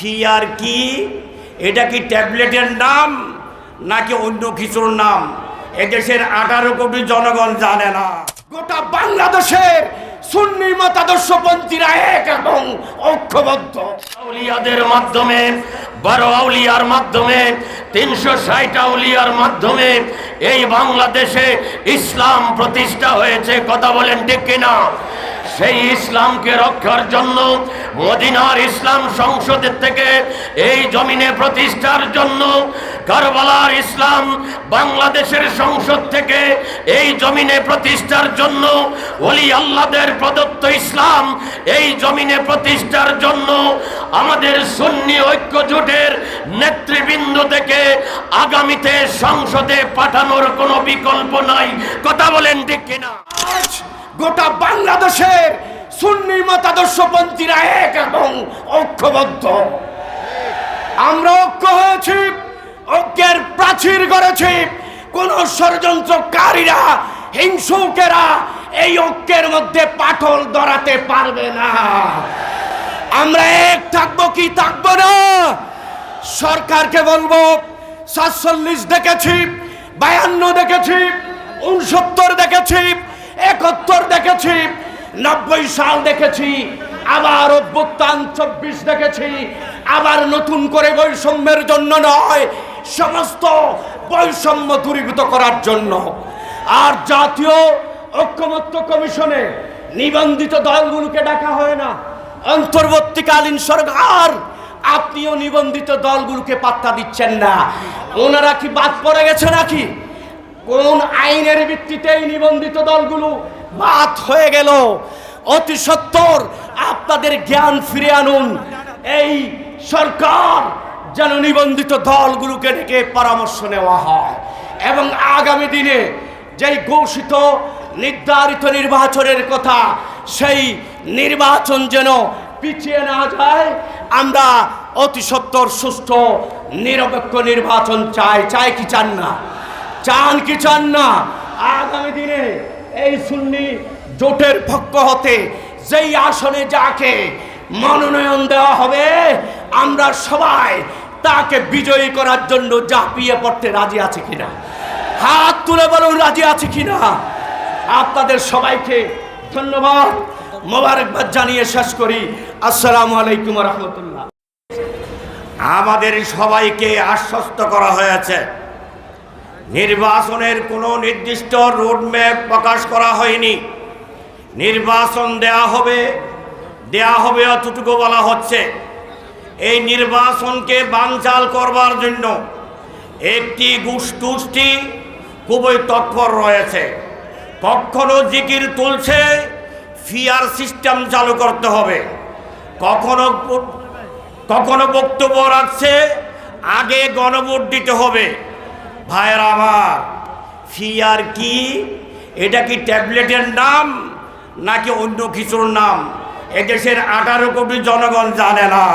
Fear কি? এটা কি ট্যাবলেটের নাম নাকি অন্য কিছুর নাম? এদেশের আঠারো কোটি জনগণ জানে না। গোটা বাংলাদেশের সুন্নি মতাদর্শপন্থীরা এক এবং ঐক্যবদ্ধ। আউলিয়াদের মাধ্যমে, বারো আউলিয়ার মাধ্যমে, তিনশো ষাট আউলিয়ার মাধ্যমে এই বাংলাদেশে ইসলাম প্রতিষ্ঠা হয়েছে। কথা বলেন ঠিক কিনা? সেই ইসলামকে রক্ষার জন্য মদিনার ইসলাম সংসদের থেকে এই জমিনে প্রতিষ্ঠার জন্য কারবালার ইসলাম বাংলাদেশের সংসদ থেকে এই জমিনে প্রতিষ্ঠার জন্য ওলি আল্লাদের প্রদত্ত ইসলাম এই জমিনে প্রতিষ্ঠার জন্য আমাদের সুন্নি ঐক্য জোটের নেতৃবৃন্দ থেকে আগামীতে সংসদে পাঠানোর কোনো বিকল্প নাই। কথা বলেন ঠিক কিনা? গোটা বাংলাদেশের সুন্নি মতাদর্শপন্থীরা এক এবং ঐক্যবদ্ধ। আমরা ঐক্য হয়েছি, ঐক্যের প্রাচীর গড়েছি। কোন ষড়যন্ত্রকারীরা, হিংসুকেরা এই ঐক্যের মধ্যে পাঠল দরাতে পারবে না। আমরা এক থাকব কি থাকব না? সরকারকে বলব, সাতচল্লিশ দেখেছি, বায়ান্ন দেখেছি উনসত্তর দেখেছি একাত্তর দেখেছি, নব্বই সাল দেখেছি, আবার অভ্যুত্থান চব্বিশ দেখেছি, আবার নতুন করে বৈষম্যের জন্য নয়, সমস্ত বৈষম্য দূরীভূত করার জন্য। আর জাতীয় ঐক্যমত্য কমিশনে নিবন্ধিত দলগুলোকে ডাকা হয় না। অন্তর্বর্তীকালীন সরকার আপনিও নিবন্ধিত দলগুলোকে পাত্তা দিচ্ছেন না। ওনারা কি বাদ পড়ে গেছে নাকি? কোন আইনের ভিত্তিতে নিবন্ধিত দলগুলো বাদ হয়ে গেল। অতি সত্তর, আপনাদের জ্ঞান ফিরে আনুন। এই সরকার যেন নিবন্ধিত দলগুলোকে ডেকে পরামর্শ নেওয়া হয় এবং আগামী দিনে যেই ঘোষিত নির্ধারিত নির্বাচনের কথা, সেই নির্বাচন যেন পিছিয়ে না যায়, আমরা অতি সত্তর সুষ্ঠু নিরপেক্ষ নির্বাচন চাই। চাই কি চান না? চান কি চান না? আগামী দিনে এই সুন্নি জোটের পক্ষ হতে যেই আসনে যাকে মনোনয়ন দেওয়া হবে, আমরা সবাই তাকে বিজয়ী করার জন্য ঝাঁপিয়ে পড়তে রাজি আছে কিনা? হাত তুলে বলুন, রাজি আছে কিনা? আপনাদের সবাইকে ধন্যবাদ। মোবারকবাদ জানিয়ে শেষ করি। আসসালামু আলাইকুম রহমতুল্লাহ। আমাদের সবাইকে আশ্বস্ত করা হয়েছে। নির্বাচনের কোনো নির্দিষ্ট রোডম্যাপ প্রকাশ করা হয়নি। নির্বাচন দেয়া হবে দেয়া হবে অতটুকু বলা হচ্ছে। এই নির্বাচনকে বানচাল করবার জন্য একটি গোষ্ঠী খুবই তৎপর রয়েছে। কখনো জিকির তুলছে, ফিয়ার সিস্টেম চালু করতে হবে। কখনো কখনো বক্তব্য রাখছে, আগে গণভোট দিতে হবে। ভাইয়ের আমার, ফিয়ার কি? এটা কি ট্যাবলেটের নাম নাকি অন্য কিছুর নাম? এদেশের আঠারো কোটি জনগণ জানে না।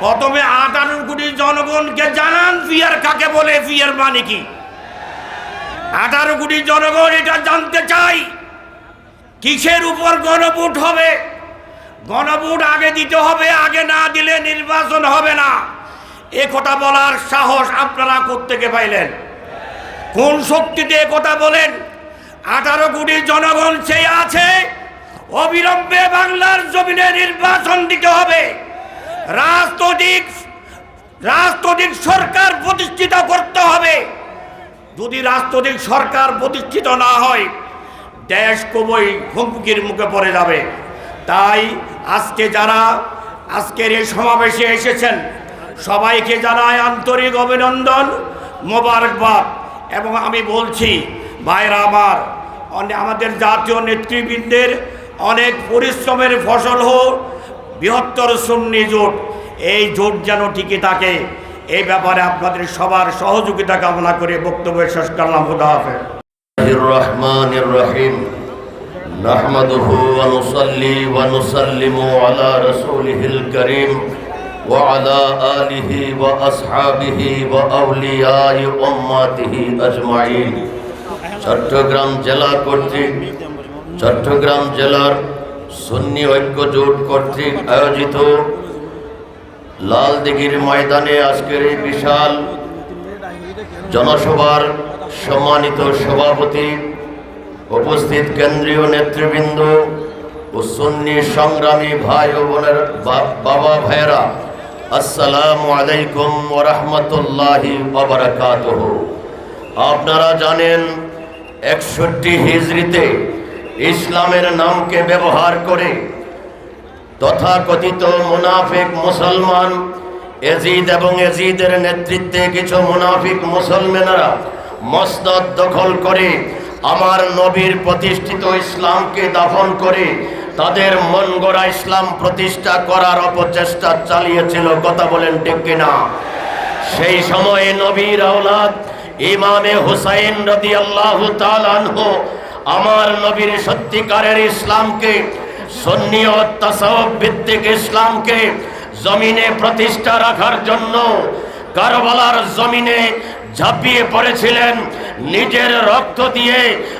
প্রথমে আঠারো কোটি জনগণকে জানান ফিয়ার কাকে বলে, ফিয়ার মানে কি? আঠারো কোটি জনগণ এটা জানতে চাই। কিসের উপর গণভোট হবে? গণভোট আগে দিতে হবে, আগে না দিলে নির্বাচন হবে না। এ কথা বলার সাহস আপনারা কোত্থেকে পাইলেন? কোন শক্তিতে এ কথা বলেন? আঠারো কোটি জনগণ সেই আছে, অবিলম্বে বাংলার জমিনে নির্বাচন দিতে হবে। রাজনৈতিক রাজনৈতিক সরকার প্রতিষ্ঠিত করতে হবে। যদি রাজনৈতিক সরকার প্রতিষ্ঠিত না হয়, দেশ খুবই হুমকির মুখে পড়ে যাবে। তাই আজকে যারা আজকের এই সমাবেশে এসেছেন সবাইকে জানায় আন্তরিক অভিনন্দন মোবারকবাদ এবং আমি বলছি ভাইরা আমার অনে- আমাদের জাতীয় নেতৃবৃন্দের অনেক পরিশ্রমের ফসল হোক বৃহত্তর সুন্নি জোট এই জোট যেন টিকে থাকে এই ব্যাপারে আপনাদের সবার সহযোগিতা কামনা করে বক্তব্য শেষ করলাম খুদা হাফেজ الرحمن الرحيم نحمده ونصلي ونسلم على رسوله الكريم وعلى آله وأصحابه وأولياء أمته أجمعين চট্টগ্রাম জেলা কর্তৃক চট্টগ্রাম জেলার সুন্নি ঐক্য জোট কর্তৃক আয়োজিত লাল দিঘির ময়দানে আজকের এই বিশাল জনসভার সম্মানিত সভাপতি উপস্থিত কেন্দ্রীয় নেতৃবৃন্দ ও সুন্নি সংগ্রামী ভাই ও বোনের বা- বাবা ভাইয়েরা আসসালামু আলাইকুম ওয়া রাহমাতুল্লাহি ওয়া বারাকাতুহু। আপনারা জানেন, একষট্টি হিজরিতে ইসলামের নামকে ব্যবহার করে তথাকথিত মুনাফিক মুসলমান, এজিদ এবং এজিদের নেতৃত্বে কিছু মুনাফিক মুসলমানেরা মসনদ দখল করে আমার নবীর প্রতিষ্ঠিত ইসলামকে দাফন করে তাদের মন গড়া ইসলাম প্রতিষ্ঠা করার অপচেষ্টা চালিয়েছিল। কথা বলেন ঠিক কিনা? সেই সময়ে নবীর আওলাদ ইমামে হুসাইন রদি আল্লাহ আমার নবীর সত্যিকারের ইসলামকে ভিত্তিক ইসলামকে জমিনে প্রতিষ্ঠা রাখার জন্য কারবালার জমিনে ঝাঁপিয়ে পড়েছিলেন। নিজের রক্ত দিয়ে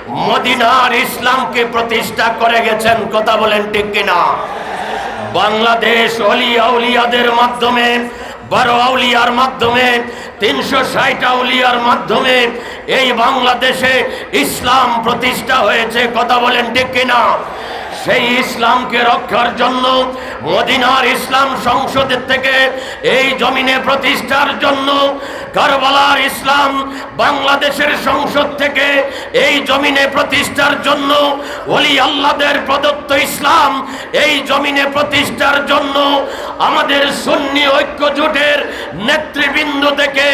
মদিনার ইসলামকে প্রতিষ্ঠা করে গেছেন। কথা বলেন ঠিক কিনা? বাংলাদেশ অলি আউলিয়াদের মাধ্যমে বারো আউলিয়ার মাধ্যমে, তিনশো ষাট আউলিয়ার মাধ্যমে এই বাংলাদেশে ইসলাম প্রতিষ্ঠা হয়েছে। কথা বলেন ঠিক কিনা? সেই ইসলামকে রক্ষার জন্য মদিনার ইসলাম সংসদের থেকে এই জমিনে প্রতিষ্ঠার জন্য কারবালার ইসলাম বাংলাদেশের সংসদ থেকে এই জমিনে প্রতিষ্ঠার জন্য ওলি আল্লাদের প্রদত্ত ইসলাম এই জমিনে প্রতিষ্ঠার জন্য আমাদের সুন্নি ঐক্য জোটের নেতৃবৃন্দ থেকে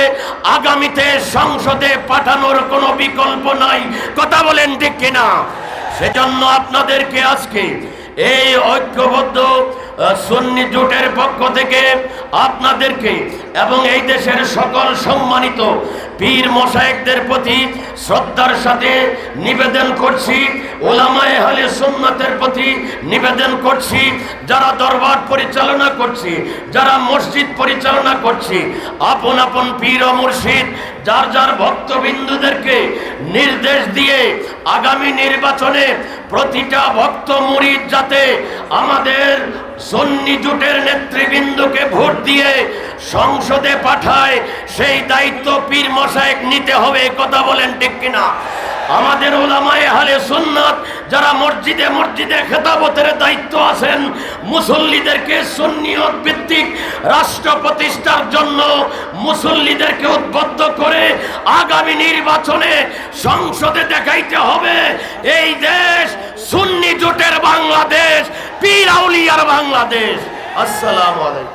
আগামীতে সংসদে পাঠানোর কোনো বিকল্প নাই। কথা বলেন ঠিক কিনা? সেজন্য আপনাদেরকে আজকে এই ঐক্যবদ্ধ সুন্নি জোটের পক্ষ থেকে আপনাদেরকে এবং এই দেশের সকল সম্মানিত পীর মশায়েকদের প্রতি শ্রদ্ধার সাথে নিবেদন করছি, ওলামায়ে হলে সুন্নাতের প্রতি নিবেদন করছি, যারা দরবার পরিচালনা করছি, যারা মসজিদ পরিচালনা করছি, আপন আপন পীর ও মুর্শিদ, যার যার ভক্তবিন্দুদেরকে নির্দেশ দিয়ে আগামী নির্বাচনে প্রতিটা ভক্ত মুরিদ যাতে আমাদের সন্নি জোটের নেতৃবৃন্দকে ভোট দিয়ে সংসদে পাঠায়, সেই দায়িত্ব পীর মশায়েক নিতে হবে কথা বলেন ঠিক কিনা? আমাদের ওলামায়ে হালে সুন্নাত যারা মসজিদে মসজিদে খেতাবতের দায়িত্ব আছেন, মুসল্লিদেরকে সুন্নিয়ত ভিত্তিক রাষ্ট্র প্রতিষ্ঠার জন্য মুসল্লিদেরকে উদ্বুদ্ধ করে আগামী নির্বাচনে সংসদে দেখাইতে হবে, এই দেশ সুন্নি জোটের বাংলাদেশ, পীর আউলিয়ার বাংলাদেশ। আসসালামু আলাইকুম।